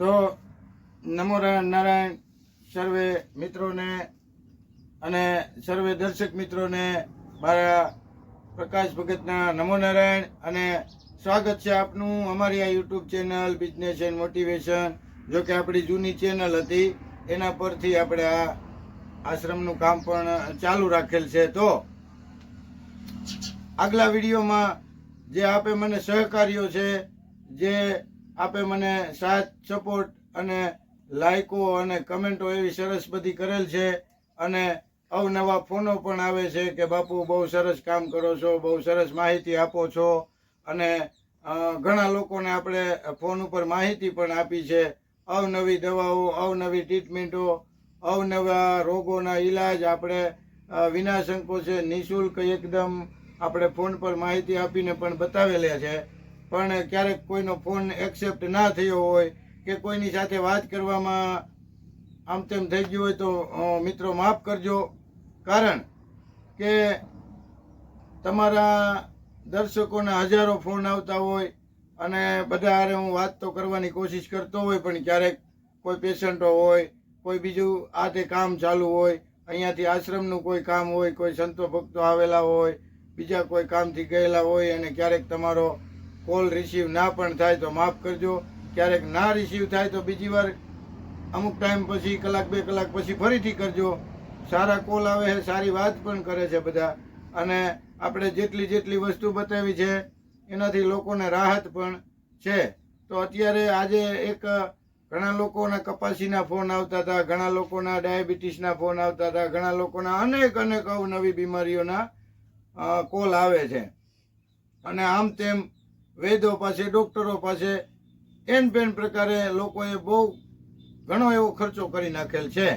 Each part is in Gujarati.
તો નમો નારાયણ સર્વે મિત્રોને અને સર્વે દર્શક મિત્રોને મારા પ્રકાશ ભગતના નમો નારાયણ અને સ્વાગત છે આપનું અમારી આ YouTube channel business and motivation જો કે આપણી જૂની ચેનલ હતી, એના પરથી આપણે આ આશ્રમનું કામ પણ ચાલુ રાખેલ છે. તો આગલા વિડીયોમાં જે આપે મને સહકાર્યો છે, જે આપે મને સાથ સપોર્ટ અને લાઇકો અને કમેન્ટો એવી સરસ બધી કરેલ છે. અને અવનવા ફોનો પણ આવે છે કે, બાપુ, બહુ સરસ કામ કરો છો, બહુ સરસ માહિતી આપો છો. અને ઘણા લોકોને આપણે ફોન ઉપર માહિતી પણ આપી છે. અવનવી દવાઓ, અવનવી ટ્રીટમેન્ટો અવનવા રોગોના ઈલાજ આપણે વિના સંકોચે નિઃશુલ્ક એકદમ આપણે ફોન પર માહિતી આપીને પણ બતાવેલા છે. પણ ક્યારેક કોઈનો ફોન એક્સેપ્ટ ના થયો હોય કે કોઈની સાથે વાત કરવામાં આમ તેમ થઈ ગયું હોય તો મિત્રો માફ કરજો. કારણ કે તમારા દર્શકોના હજારો ફોન આવતા હોય અને બધા હારે હું વાત તો કરવાની કોશિશ કરતો હોય, પણ ક્યારેક કોઈ પેશન્ટો હોય, કોઈ બીજું આ તે કામ ચાલુ હોય, અહીંયાથી આશ્રમનું કોઈ કામ હોય, કોઈ સંતો ભક્તો આવેલા હોય, બીજા કોઈ કામથી ગયેલા હોય અને ક્યારેક તમારો કોલ રિસીવ ના પણ થાય તો માફ કરજો. ક્યારેક ના રિસીવ થાય તો બીજી વાર અમુક ટાઈમ પછી, કલાક, બે કલાક પછી ફરીથી કરજો. સારા કોલ આવે છે, સારી વાત પણ કરે છે બધા. અને આપણે જેટલી જેટલી વસ્તુ બતાવી છે, એનાથી લોકોને રાહત પણ છે. તો અત્યારે આજે એક ઘણા લોકોના કપાસીના ફોન આવતા હતા, ઘણા લોકોના ડાયાબિટીસના ફોન આવતા હતા, ઘણા લોકોના અનેક અનેક અવનવી બીમારીઓના કોલ આવે છે. અને આમ તેમ વૈદો પાસે, ડોક્ટરો પાસે, એન પેન પ્રકારે લોકોએ બહુ ઘણો એવો ખર્ચો કરી નાખેલ છે.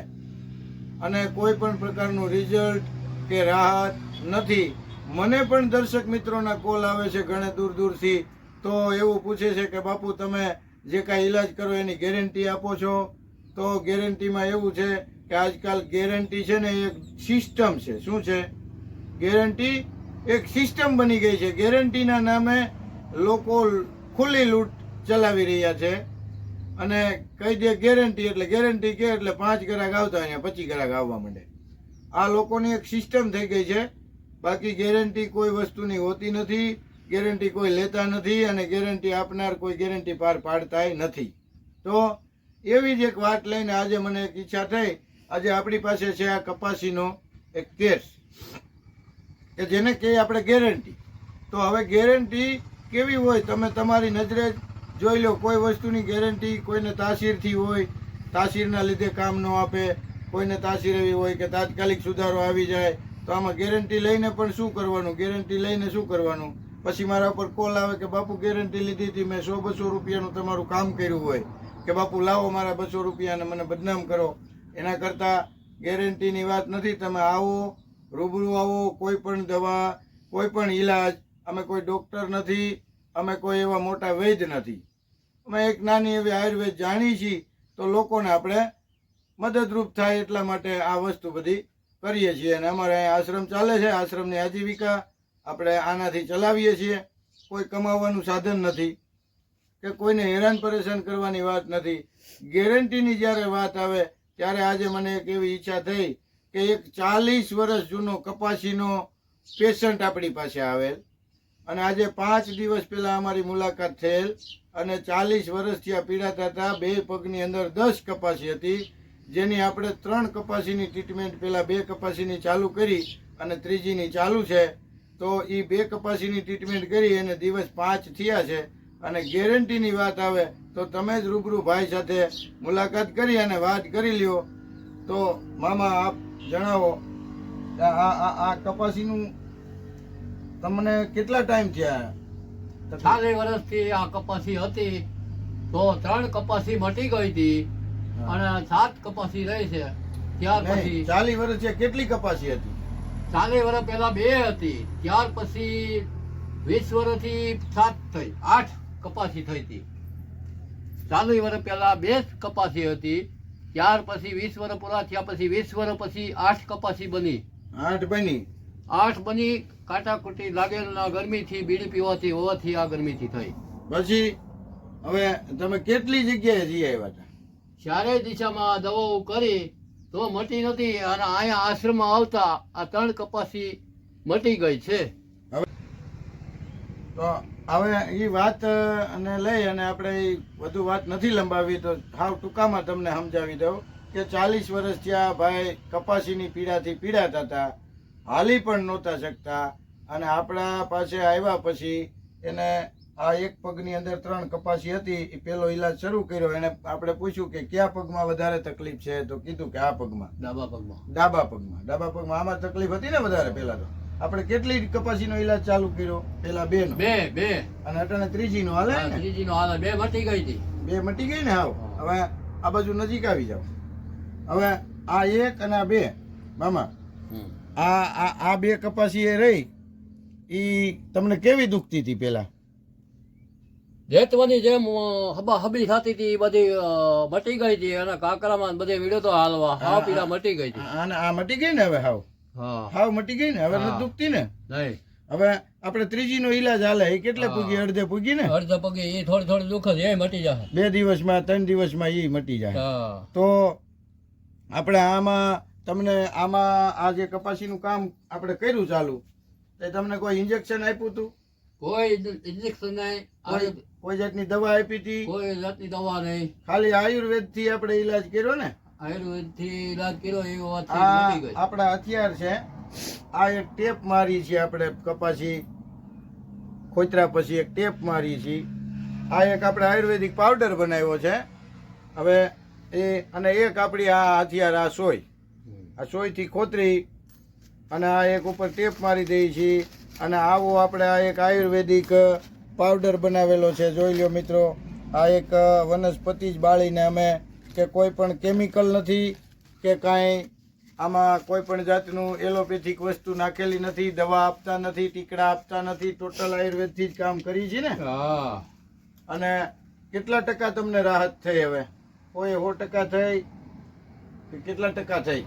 અને કોઈ પણ પ્રકારનું રિઝલ્ટ કે રાહત નથી. મને પણ દર્શક મિત્રોના કોલ આવે છે ઘણે દૂર દૂરથી. તો એવું પૂછે છે કે, બાપુ, તમે જે કાંઈ ઈલાજ કરો એની ગેરંટી આપો છો? તો ગેરંટીમાં એવું છે કે આજકાલ ગેરંટી છે ને એક સિસ્ટમ છે. શું છે? ગેરંટી એક સિસ્ટમ બની ગઈ છે. ગેરંટીના નામે લોકો ખુલ્લી લૂંટ ચલાવી રહ્યા છે. અને કહી દે ગેરંટી એટલે ગેરંટી કે એટલે પાંચ ગ્રાહક આવતા અહીંયા પચીસ ગ્રાહક આવવા માંડે. આ લોકોની એક સિસ્ટમ થઈ ગઈ છે. બાકી ગેરંટી કોઈ વસ્તુની હોતી નથી ગેરંટી કોઈ લેતા નથી અને ગેરંટી આપનાર કોઈ ગેરંટી પાર પાડતાય નથી. તો એવી જ એક વાત લઈને આજે મને એક ઈચ્છા થઈ. આજે આપણી પાસે છે આ કપાસીનો એક કેસ કે જેને કહીએ આપણે ગેરંટી તો હવે ગેરંટી કેવી હોય તમે તમારી નજરે જોઈ લો, કોઈ વસ્તુની ગેરંટી કોઈને તાસીરથી હોય, તાસીરના લીધે કામ ન આપે, કોઈને તાસીર એવી હોય કે તાત્કાલિક સુધારો આવી જાય, તો આમાં ગેરંટી લઈને પણ શું કરવાનું? ગેરંટી લઈને શું કરવાનું? પછી મારા ઉપર કોલ આવે કે, બાપુ ગેરંટી લીધી હતી, મેં સો બસો રૂપિયાનું તમારું કામ કર્યું હોય. કે, બાપુ, લાવો મારા બસો રૂપિયાને મને બદનામ કરો. એના કરતાં ગેરંટીની વાત નથી. તમે આવો, રૂબરૂ આવો, કોઈ પણ દવા, કોઈ પણ ઈલાજ અમે કોઈ ડૉક્ટર નથી, અમે કોઈ એવા મોટા વૈદ નથી. અમે એક નાની એવી આયુર્વેદ જાણી છીએ, તો લોકોને આપણે મદદરૂપ થાય એટલા માટે આ વસ્તુ બધી કરીએ છીએ. અને અમારે અહીંયા આશ્રમ ચાલે છે, આશ્રમની આજીવિકા આપણે આનાથી ચલાવીએ છીએ. કોઈ કમાવાનું સાધન નથી, કે કોઈને હેરાન પરેશાન કરવાની વાત નથી. ગેરંટીની જ્યારે વાત આવે, ત્યારે આજે મને એક એવી ઈચ્છા થઈ કે એક ચાલીસ વર્ષ જૂનો કપાસીનો પેશન્ટ આપણી પાસે આવેલ. અને આજે પાંચ દિવસ પહેલાં અમારી મુલાકાત થયેલ અને ચાલીસ વર્ષથી આ પીડાતા હતા. બે પગની અંદર દસ કપાસી હતી, જેની આપણે ત્રણ કપાસીની ટ્રીટમેન્ટ પહેલાં બે કપાસીની ચાલુ કરી અને ત્રીજીની ચાલુ છે. તો એ બે કપાસીની ટ્રીટમેન્ટ કરી અને દિવસ પાંચ થયા છે. અને ગેરંટીની વાત આવે તો તમે જ રૂબરૂ ભાઈ સાથે મુલાકાત કરી અને વાત કરી લ્યો. તો મામા, આપ જણાવો આ આ- કપાસીનું તમને કેટલા ટાઈમ થયા? ચાલીસ વર્ષથી આ કપાસી હતી તો ત્રણ કપાસી મટી ગઈ હતી અને સાત કપાસી રહી છે. ત્યાર પછી ચાલી વર્ષ કેટલી કપાસી હતી? ચાલીસ વર્ષ પહેલા બે હતી ત્યાર પછી વીસ વર્ષથી સાત થઈ આઠ કપાસી થઈ હતી. ચાલીસ વર્ષ પહેલા બે કપાસી હતી ત્યાર પછી વીસ વર્ષ પૂરા થયા પછી વીસ વર્ષ પછી આઠ કપાસી બની. આઠ બની. આઠ બની કાટાકુટી લાગેલ ના ગરમીથી બીડી પીવાથી હોવાથી આ ગરમીથી થઈ. પછી હવે તમે કેટલી જગ્યાએ જઈ આવ્યા હતા? ચારે દિશામાં દવાઓ કરી તો મટી નથી અને અહીંયા આશ્રમમાં આવતા આ ત્રણ કપાસી મટી ગઈ છે. હવે તો હવે એ વાત અને લઈ અને આપણે વધુ વાત નથી લંબાવી તો હાવ ટૂંકામાં તમને સમજાવી દઉં કે ચાલીસ વર્ષથી આ ભાઈ કપાસીની પીડાથી પીડાતા હતા હાલી પણ નહોતા શકતા. અને આપણા પાસે આવ્યા પછી એને આ એક પગની અંદર ત્રણ કપાસી હતી એ પેલો ઈલાજ શરૂ કર્યો. એને આપણે પૂછ્યું કે કયા પગમાં વધારે તકલીફ છે? તો કીધું કે આ પગમાં. ડાબા પગમાં. ડાબા પગમાં. ડાબા પગમાં આમાં તકલીફ હતી ને વધારે પેલા તો? આપણે કેટલી કપાસીનો ઈલાજ ચાલુ કર્યો? પેલા બે નો બે બે. અને અટાણે ત્રીજી નો હાલે ત્રીજી નો? હાલે. બે મટી ગઈ હતી. બે મટી ગઈ ને? હાવ. હવે આ બાજુ નજીક આવી જાવ હવે આ એક અને આ બે. મામા. આ આ આ બે કપાસી એ રહી. એ તમને કેવી દુખતી હતી પેલા? જેતવાની જેમ હબા હબી થતી હતી એ બધી મટી ગઈ હતી. અને કાકરામાં બધે વીડો તો હાલવા હાવ પીડા મટી ગઈ હતી. અને આ મટી ગઈ ને હવે હાવ? હાવ મટી ગઈ ને? હવે નથી દુખતી ને? નહીં. હવે આપણે ત્રીજી નો ઈલાજ હાલે. એ કેટલે. પૂગી? અડધે પૂગી ને? અડધે પૂગી. એ થોડી થોડી દુઃખ એ મટી જાય બે દિવસમાં ત્રણ દિવસમાં ઈ મટી જાય તો આપણે આમાં તમને આમાં આ જે કપાસીનું કામ આપણે કર્યું ચાલુ તે તમને કોઈ ઇન્જેક્શન આપ્યું હતું? કોઈ ઇન્જેક્શન નહીં. કોઈ જાતની દવા આપી હતી? કોઈ જાતની દવા નહીં. ખાલી આયુર્વેદથી આપણે ઈલાજ કર્યો ને? આયુર્વેદથી ઈલાજ કર્યો એ વાત આપણા હથિયાર છે. આ એક ટેપ મારી છે આપણે કપાસી. ખોતરા પછી એક ટેપ મારી છે. આ એક આપણે આયુર્વેદિક પાવડર બનાવ્યો છે. હવે એ અને એક આપણી આ હથિયાર આ સોય. આ સોયથી ખોતરી અને આ એક ઉપર ટેપ મારી દઈએ છીએ અને આવો આપણે આ એક આયુર્વેદિક પાવડર બનાવેલો છે. જોઈ લ્યો મિત્રો આ એક વનસ્પતિ જ બાળીને અમે કે કોઈ પણ કેમિકલ નથી કે કાંઈ આમાં કોઈ પણ જાતનું એલોપેથિક વસ્તુ નાખેલી નથી દવા આપતા નથી ટીકડા આપતા નથી ટોટલ આયુર્વેદથી જ કામ કરી છે ને? હા. અને કેટલા ટકા તમને રાહત થઈ હવે? કોઈ સો ટકા થઈ કેટલા ટકા થઈ?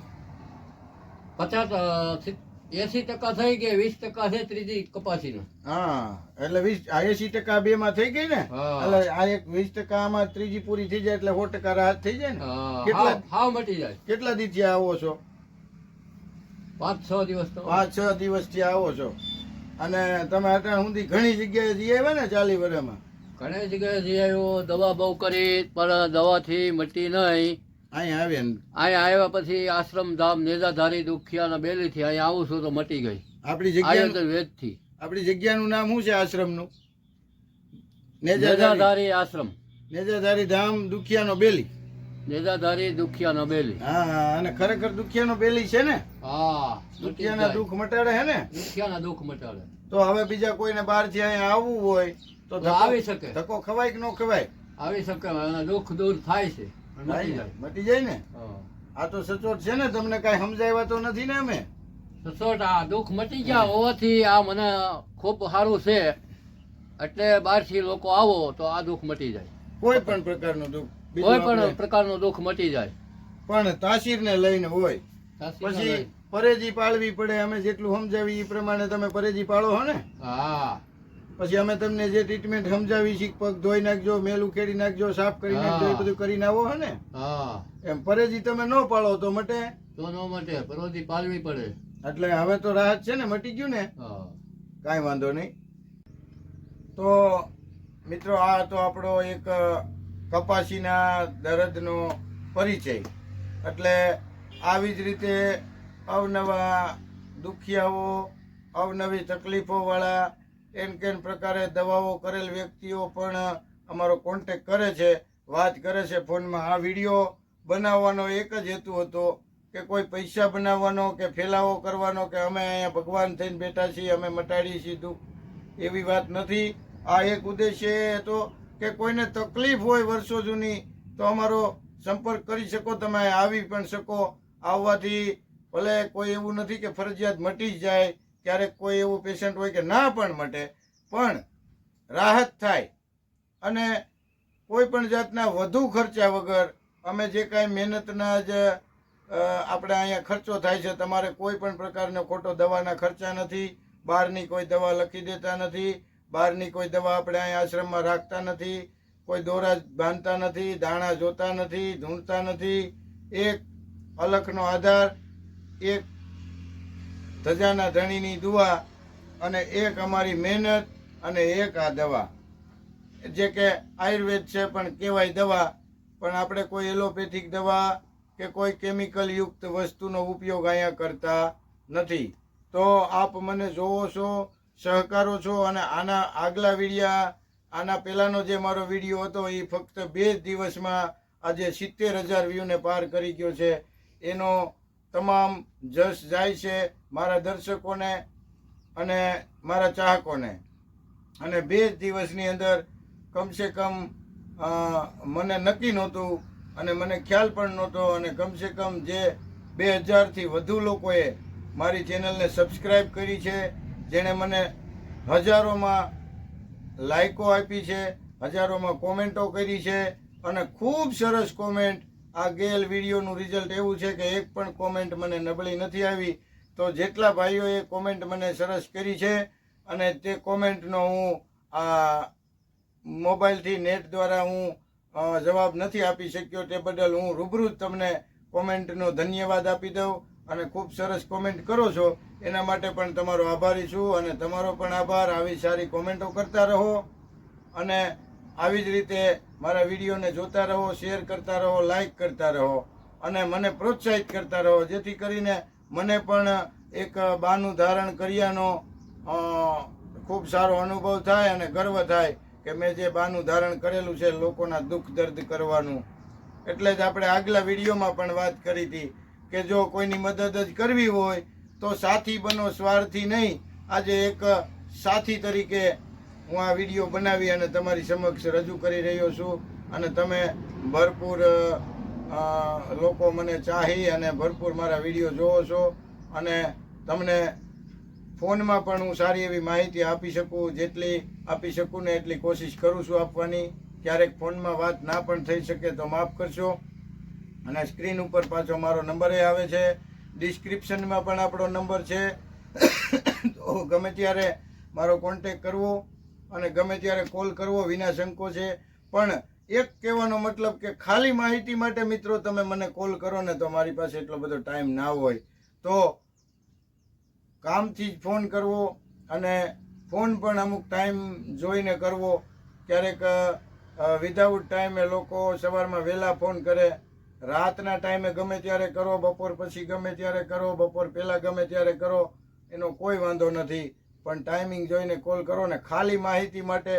પચાસ એસી ટકા થઈ કે વીસ ટકા છે ત્રીજી કપાસી હા એટલે વીસ એસી ટકા બે માં થઈ ગઈ ને? એટલે આ એક વીસ ટકા આમાં ત્રીજી પૂરી થઈ જાય એટલે સો ટકા રાહત થઈ જાય ને? કેટલા? હાવ મટી જાય. કેટલા દિવસથી આવો છો? પાંચ છ દિવસ પાંચ છ દિવસથી આવો છો. અને તમે અત્યારે સુધી ઘણી જગ્યાએ જઈ આવ્યા ને ચાલી વર્ષમાં ઘણી જગ્યાએ જઈ આવ્યો દવા બહુ કરી પણ દવાથી મટી નહીં. અહીંયા આવ્યા ને. અહીંયા આવ્યા પછી આશ્રમ ધામ નેજાધારી દુખિયા અને બેલીથી અહીંયા આવું છું તો મટી ગઈ. આપણી જગ્યા આયુર્વેદથી આપણી જગ્યાનું નામ શું છે આશ્રમનું? નેજાધારી આશ્રમ. નેજાધારી ધામ દુખિયાનો બેલી. નેજાધારી દુખિયા ન બેલી. હા અને ખરેખર દુખિયાનો બેલી છે ને? હા દુખિયા દુખિયાના દુઃખ મટાડે હે ને? દુખિયાના દુઃખ મટાડે. તો હવે બીજા કોઈને બહારથી અહીંયા આવવું હોય તો આવી શકે. ધક્કો ખવાય કે ન ખવાય? આવી શકે દુઃખ દૂર થાય છે. મટી જાય. ને? આ તો સચોટ છે ને તમને કઈ સમજાવ્યા તો નથી ને અમે? સચોટ આ દુઃખ મટી ગયા હોવાથી આ મને ખૂબ સારું છે. એટલે બહારથી લોકો આવો તો આ દુઃખ મટી જાય. કોઈ પણ પ્રકારનું દુઃખ. કોઈ પણ પ્રકારનું દુઃખ મટી જાય. પણ તાસીરને લઈને હોય. પછી પરેજી પાળવી પડે અમે જેટલું સમજાવી એ પ્રમાણે તમે પરેજી પાળો હો ને? હા. પછી અમે તમને જે ટ્રીટમેન્ટ સમજાવી છે પગ ધોઈ નાખજો મેલું ખેડી નાખજો સાફ કરી નાખજો એ. બધું કરીને આવો હે ને? હા. એમ પરેજી તમે ન પાળો તો મટે? તો ન મટે પરોધી પાલવી પડે. એટલે હવે તો રાહત છે ને મટી ગયું ને? કાંઈ વાંધો નહીં. તો મિત્રો આ તો આપણો એક કપાસીના દર્દનો પરિચય. એટલે આવી જ રીતે અવનવા દુખિયાઓ અવનવી તકલીફોવાળા એન કેન પ્રકારે દવાઓ કરેલ વ્યક્તિઓ પણ અમારો કોન્ટેક કરે છે, વાત કરે છે ફોનમાં. આ વીડિયો બનાવવાનો એક જ હેતુ હતો કે કોઈ પૈસા બનાવવાનો, કે ફેલાવો કરવાનો, કે અમે અહીંયા ભગવાન થઈને બેઠા છીએ, અમે મટાડી છીએ દુઃખ. એવી વાત નથી. આ એક ઉદ્દેશ્ય એ હતો કે કોઈને તકલીફ હોય વર્ષો જૂની, તો અમારો સંપર્ક કરી શકો, તમે આવી પણ શકો. આવવાથી ભલે કોઈ એવું નથી કે ફરજિયાત મટી જાય ક્યારેક કોઈ એવું પેશન્ટ હોય કે ના પણ મટે, પણ રાહત થાય અને કોઈ પણ જાતના વધુ ખર્ચા વગર અમે જે કાંઈ મહેનતના જ આપણે અહીંયા ખર્ચો થાય છે, તમારે કોઈ પણ પ્રકારનો ખોટો દવાના ખર્ચા નથી, બહારની કોઈ દવા લખી દેતા નથી, બહારની કોઈ દવા આપણે અહીંયા આશ્રમમાં રાખતા નથી, કોઈ દોરા બાંધતા નથી, દાણા જોતા નથી, ઢૂંઢતા નથી, એક અલખનો આધાર, એક ધજાના ધણીની દુઆ અને એક અમારી મહેનત અને એક આ દવા. જે કે આયુર્વેદ છે પણ કહેવાય દવા. પણ આપણે કોઈ એલોપેથિક દવા કે કોઈ કેમિકલ યુક્ત વસ્તુનો ઉપયોગ અહીંયા કરતા નથી. તો આપ મને જોવો છો, સહકારો છો અને આના આગલા વિડિયા, આના પહેલાંનો જે મારો વીડિયો હતો એ ફક્ત બે દિવસમાં આજે સિત્તેર હજાર વ્યૂને પાર કરી ગયો છે. એનો તમામ જશ જાય છે મારા દર્શકોને અને મારા ચાહકોને. અને બે જ દિવસની અંદર કમસે કમ મને નક્કી નહોતું અને મને ખ્યાલ પણ નહોતો અને કમસે કમ જે બે હજારથી વધુ લોકોએ મારી ચેનલને સબસ્ક્રાઈબ કરી છે, જેણે મને હજારોમાં લાઈકો આપી છે, હજારોમાં કોમેન્ટો કરી છે અને ખૂબ સરસ કોમેન્ટ આ ગેલ વિડીયોનું રિઝલ્ટ એવું છે કે એક પણ કોમેન્ટ મને નબળી નથી આવી, તો જેટલા ભાઈઓએ કોમેન્ટ મને સરસ કરી છે અને તે કોમેન્ટનો હું આ મોબાઈલથી નેટ દ્વારા હું જવાબ નથી આપી શક્યો તે બદલ હું રૂબરૂ તમને કોમેન્ટનો ધન્યવાદ આપી દઉં અને ખૂબ સરસ કોમેન્ટ કરો છો. એના માટે પણ તમારો આભારી છું અને તમારો પણ આભાર. આવી સારી કોમેન્ટો કરતા રહો અને આવી જ રીતે મારા વિડીયોને જોતા રહો, શેર કરતા રહો લાઈક કરતા રહો અને મને પ્રોત્સાહિત કરતા રહો, જેથી કરીને મને પણ એક બાનું ધારણ કર્યાનો ખૂબ સારો અનુભવ થાય અને ગર્વ થાય કે મેં જે બાનું ધારણ કરેલું છે લોકોના દુઃખ દર્દ કરવાનું. એટલે જ આપણે આગલા વિડીયોમાં પણ વાત કરી હતી કે જો કોઈની મદદ જ કરવી હોય તો સાથી બનો, સ્વાર્થી નહીં. આજે એક સાથી તરીકે હું આ વીડિયો બનાવી અને તમારી સમક્ષ રજૂ કરી રહ્યો છું અને તમે ભરપૂર લોકો મને ચાહી અને ભરપૂર મારા વીડિયો જોવો છો અને તમને ફોનમાં પણ હું સારી એવી માહિતી આપી શકું, જેટલી આપી શકું ને એટલી કોશિશ કરું છું આપવાની. ક્યારેક ફોનમાં વાત ના પણ થઈ શકે તો માફ કરશો. અને સ્ક્રીન ઉપર પાછો મારો નંબર એ આવે છે. ડિસ્ક્રિપ્શનમાં પણ આપણો નંબર છે. તો ગમે ત્યારે મારો કોન્ટેક કરવો. અને ગમે ત્યારે કોલ કરવો વિના છે. પણ એક કહેવાનો મતલબ કે ખાલી માહિતી માટે મિત્રો તમે મને કોલ કરો ને તો મારી પાસે એટલો બધો ટાઈમ ના હોય. તો કામથી જ ફોન કરવો અને ફોન પણ અમુક ટાઈમ જોઈને કરવો. ક્યારેક વિધાઉટ ટાઈમે લોકો સવારમાં વહેલા ફોન કરે. રાતના ટાઈમે ગમે ત્યારે કરો, બપોર પછી ગમે ત્યારે કરો, બપોર પહેલાં ગમે ત્યારે કરો, એનો કોઈ વાંધો નથી. પણ ટાઈમિંગ જોઈને કોલ કરો ને ખાલી માહિતી માટે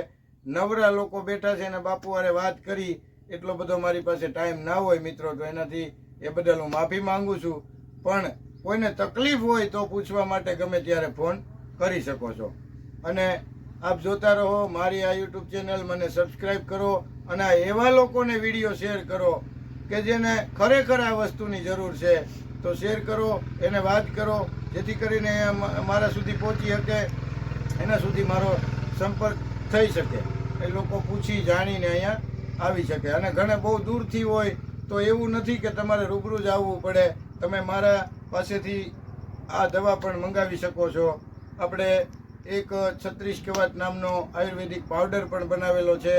નવરા લોકો બેઠા છે અને બાપુ હારે વાત કરી, એટલો બધો મારી પાસે ટાઈમ ના હોય મિત્રો, તો એનાથી એ બદલ હું માફી માંગુ છું. પણ કોઈને તકલીફ હોય તો પૂછવા માટે ગમે ત્યારે ફોન કરી શકો છો. અને આપ જોતા રહો, મારી આ યુટ્યુબ ચેનલ મને સબસ્ક્રાઈબ કરો અને આ એવા લોકોને વીડિયો શેર કરો કે જેને ખરેખર આ વસ્તુની જરૂર છે. તો શેર કરો, એને વાત કરો, જેથી કરીને મારા સુધી પહોંચી શકે, એના સુધી મારો સંપર્ક થઈ શકે. એ લોકો પૂછી જાણીને અહીંયા આવી શકે. અને ઘણે બહુ દૂરથી હોય તો એવું નથી કે તમારે રૂબરૂ જ આવવું પડે. તમે મારા પાસેથી આ દવા પણ મંગાવી શકો છો. આપણે એક છત્રીસ કવાચ નામનો આયુર્વેદિક પાવડર પણ બનાવેલો છે.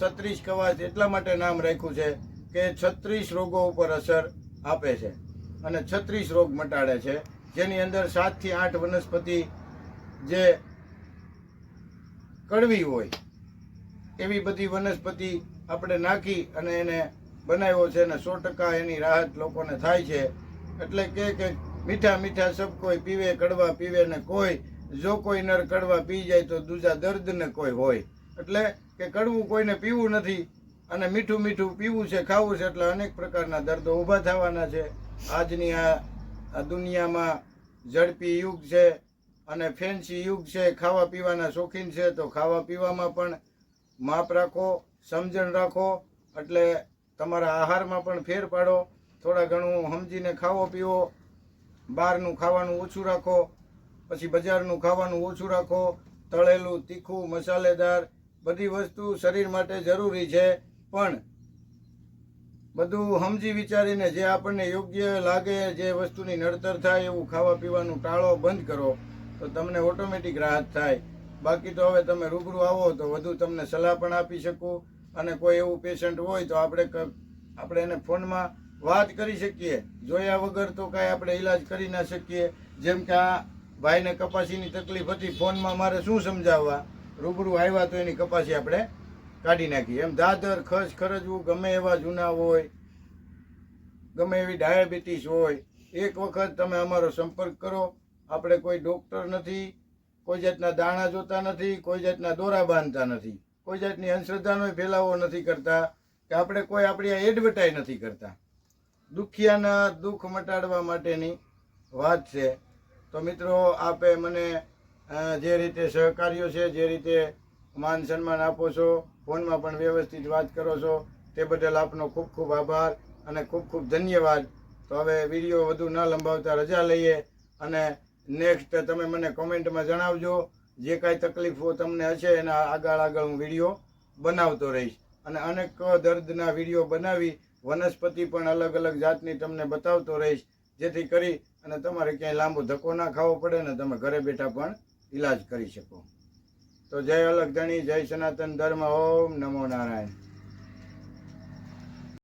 છત્રીસ કવાચ એટલા માટે નામ રાખ્યું છે કે છત્રીસ રોગો ઉપર અસર આપે છે. અને છત્રીસ રોગ મટાડે છે. જેની અંદર સાતથી આઠ વનસ્પતિ જે કડવી હોય, એવી બધી વનસ્પતિ આપણે નાખી અને એને બનાવ્યો છે અને સો ટકા એની રાહત લોકોને થાય છે. એટલે કે કે મીઠા મીઠા સબ કોઈ પીવે, કડવા પીવે ને કોઈ, જો કોઈ નર કડવા પી જાય તો દૂજા દર્દ ને કોઈ હોય. એટલે કે કડવું કોઈને પીવું નથી અને મીઠું મીઠું પીવું છે, ખાવું છે, એટલે અનેક પ્રકારના દર્દો ઊભા થવાના છે. આજની આ દુનિયામાં ઝડપી યુગ છે અને ફેન્સી યુગ છે, ખાવા પીવાના શોખીન છે, તો ખાવા પીવામાં પણ માપ રાખો, સમજણ રાખો, એટલે તમારા આહારમાં પણ ફેર પાડો, થોડા ઘણું સમજીને ખાવો પીવો, બહારનું ખાવાનું ઓછું રાખો, પછી બજારનું ખાવાનું ઓછું રાખો, તળેલું, તીખું, મસાલેદાર, બધી વસ્તુ શરીર માટે જરૂરી છે, પણ બધું સમજી વિચારીને જે આપણને યોગ્ય લાગે, જે વસ્તુની નડતર થાય એવું ખાવા પીવાનું ટાળો બંધ કરો, તો તમને ઓટોમેટિક રાહત થાય. બાકી તો હવે તમે રૂબરૂ આવો તો વધુ તમને સલાહ પણ આપી શકું અને કોઈ એવું પેશન્ટ હોય તો આપણે આપણે એને ફોનમાં વાત કરી શકીએ. જોયા વગર તો કાંઈ આપણે ઈલાજ કરી ના શકીએ. જેમ કે આ ભાઈને કપાસીની તકલીફ હતી, ફોનમાં મારે શું સમજાવવા? રૂબરૂ આવ્યા તો એની કપાસી આપણે કાઢી નાખી. એમ દાદર ખર્ચ ખરજવું, ગમે એવા જૂના હોય, ગમે એવી ડાયાબિટીસ હોય, એક વખત તમે અમારો સંપર્ક કરો. આપણે કોઈ ડોક્ટર નથી, કોઈ જાતના દાણા જોતા નથી, કોઈ જાતના દોરા બાંધતા નથી. કોઈ જાતની અંધશ્રદ્ધાનો ફેલાવો નથી કરતા કે આપણે કોઈ આપણી એડવર્ટાઈઝ નથી કરતા. દુખિયાના દુઃખ મટાડવા માટેની વાત છે. તો મિત્રો, આપે મને જે રીતે સહકાર્યો છે, જે રીતે માન સન્માન આપો છો, ફોનમાં પણ વ્યવસ્થિત વાત કરો છો. તે બદલ આપનો ખૂબ ખૂબ આભાર અને ખૂબ ખૂબ ધન્યવાદ. તો હવે વીડિયો વધુ ન લંબાવતા રજા લઈએ અને નેક્સ્ટ તમે મને કોમેન્ટમાં જણાવજો. જે કાંઈ તકલીફો તમને હશે એના આગળ આગળ હું વીડિયો બનાવતો રહીશ. અને અનેક દર્દના વીડિયો બનાવી વનસ્પતિ પણ અલગ અલગ જાતની તમને બતાવતો રહીશ. જેથી કરી અને તમારે ક્યાંય લાંબો ધક્કો ના ખાવો પડે ને તમે ઘરે બેઠા પણ ઈલાજ કરી શકો. તો જય અલગ ધણી જય સનાતન ધર્મ ઓમ નમો નારાયણ.